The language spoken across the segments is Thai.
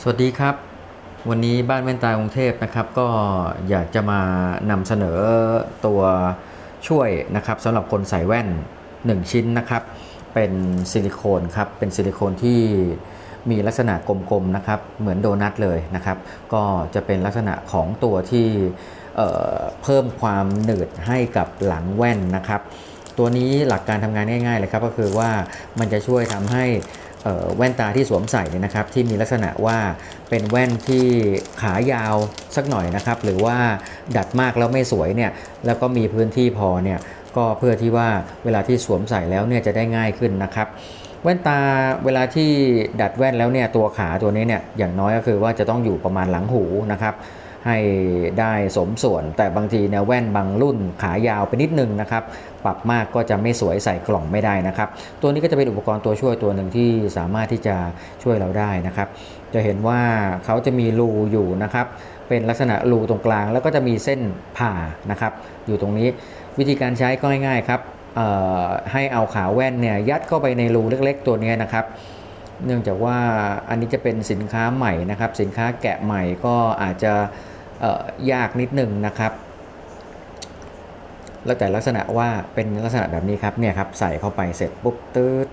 สวัสดีครับ วันนี้บ้านแว่นตากรุงเทพนะครับก็อยากจะมานำเสนอตัวช่วยนะครับสำหรับคนใส่แว่น 1 ชิ้นนะครับ เป็นซิลิโคนครับเป็นซิลิโคนที่มีลักษณะกลมๆนะครับเหมือนโดนัทเลยนะครับ ก็จะเป็นลักษณะของตัวที่เเพิ่มความหนืดให้กับหลังแว่นนะครับ ตัวนี้หลักการทำงานง่ายๆเลยครับก็คือว่ามันจะช่วยทำให้ แว่นตาที่สวมใส่เนี่ยนะครับที่มีลักษณะว่าเป็นแว่นที่ขายาวสักหน่อยนะครับ หรือว่าดัดมากแล้วไม่สวยเนี่ยแล้วก็มีพื้นที่พอเนี่ยก็เพื่อที่ว่าเวลาที่สวมใส่แล้วเนี่ยจะได้ง่ายขึ้นนะครับ แว่นตาเวลาที่ดัดแว่นแล้วเนี่ยตัวขาตัวนี้เนี่ยอย่างน้อยก็คือว่าจะต้องอยู่ประมาณหลังหูนะครับ ให้ได้สมส่วน แต่บางทีเนี่ยแว่นบางรุ่นขายาวไปนิดนึงนะครับปรับมากก็จะไม่สวยใส่กล่องไม่ได้นะครับ ตัวนี้ก็จะเป็นอุปกรณ์ตัวช่วยตัวหนึ่งที่สามารถที่จะช่วยเราได้นะครับ จะเห็นว่าเขาจะมีรูอยู่นะครับ เป็นลักษณะรูตรงกลาง แล้วก็จะมีเส้นผ่านะครับ อยู่ตรงนี้วิธีการใช้ก็ง่ายๆครับให้เอาขาแว่นเนี่ยยัดเข้าไปในรูเล็ก ๆ ตัวนี้นะครับ เนื่องจากว่าอันนี้จะเป็นสินค้าใหม่นะครับ สินค้าแกะใหม่ก็อาจจะ ยากนิดหนึ่งนะครับ แล้วแต่ลักษณะว่าเป็นลักษณะแบบนี้ครับเนี่ยครับใส่เข้าไปเสร็จปุ๊บตืด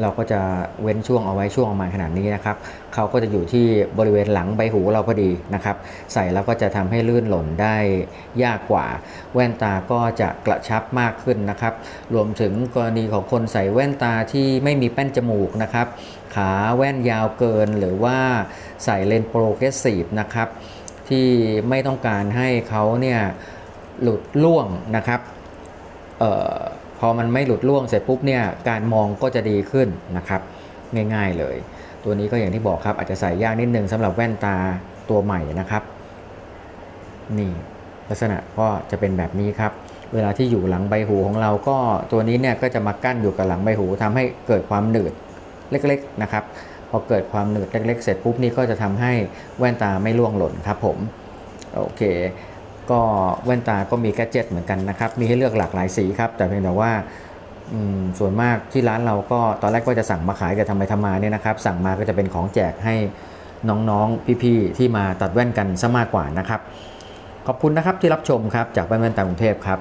เราก็จะเว้นช่วงเอาไว้ช่วงประมาณขนาดนี้นะครับเขาก็จะอยู่ที่บริเวณหลังใบหูเราพอดีนะครับ ใส่แล้วก็จะทำให้ลื่นหล่นได้ยากกว่า แว่นตาก็จะกระชับมากขึ้นนะครับ รวมถึงกรณีของคนใส่แว่นตาที่ไม่มีแป้นจมูกนะครับ ขาแว่นยาวเกินหรือว่าใส่เลนส์โปรเกรสซีฟนะครับ ที่ไม่ต้องการให้เขาเนี่ยหลุดล่วงนะครับออพอมันไม่หลุดล่วงเสร็จปุ๊บเนี่ยการมองก็จะดีขึ้นนะครับง่ายๆเลย ตัวนี้ก็อย่างที่บอกครับอาจจะใส่ยากนิดนึงสำหรับแว่นตาตัวใหม่นะครับนี่ลักษณะก็จะเป็นแบบนี้ครับ เวลาที่อยู่หลังใบหูของเราก็ตัวนี้เนี่ยก็จะมากั้นอยู่กับหลังใบหูทำให้เกิดความหนืดเล็กๆนะครับ พอเกิดความหนืดเล็กๆ เสร็จปุ๊บนี่ก็จะทำให้แว่นตาไม่ร่วงหล่นครับผม โอเค ก็แว่นตาก็มีแกดเจ็ตเหมือนกันนะครับ มีให้เลือกหลากหลายสีครับ แต่เพียงแต่ว่าส่วนมากที่ร้านเราก็ตอนแรกก็จะสั่งมาขายแต่ทำไมทำมาเนี่ยนะครับ สั่งมาก็จะเป็นของแจกให้น้องๆ พี่ๆ ที่มาตัดแว่นกันซะมากกว่านะครับ ขอบคุณนะครับที่รับชมครับจากบ้านแว่นตากรุงเทพครับ